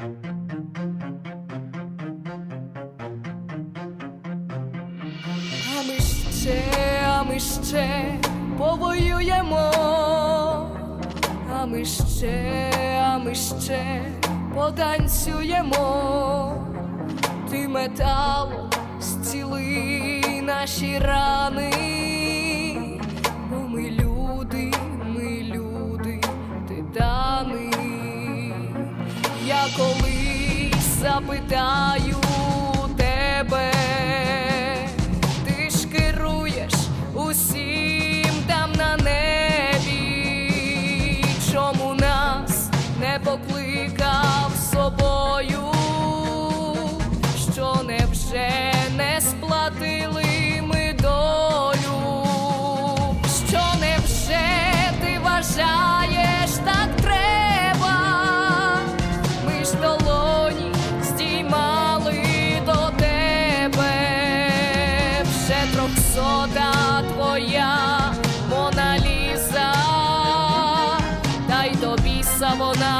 А ми ще, а ми ще повоюємо, а ми ще, а ми ще потанцюємо, ти металом зціли наші рани, Я колись запитаю тебе, вже твоя Моналіза, дай до біса вона,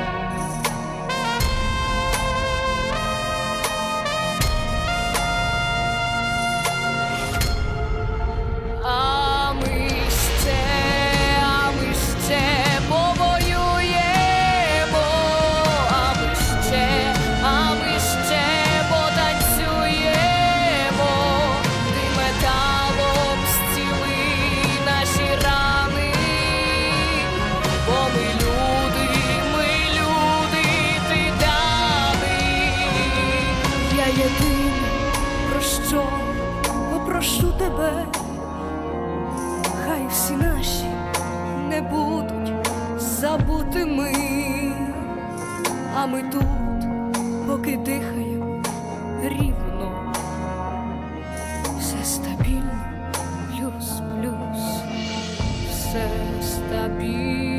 єдине, про що попрошу тебе, хай всі наші не будуть забути ми, а ми тут, поки дихаємо рівно, все стабільно, плюс, плюс, все стабільно.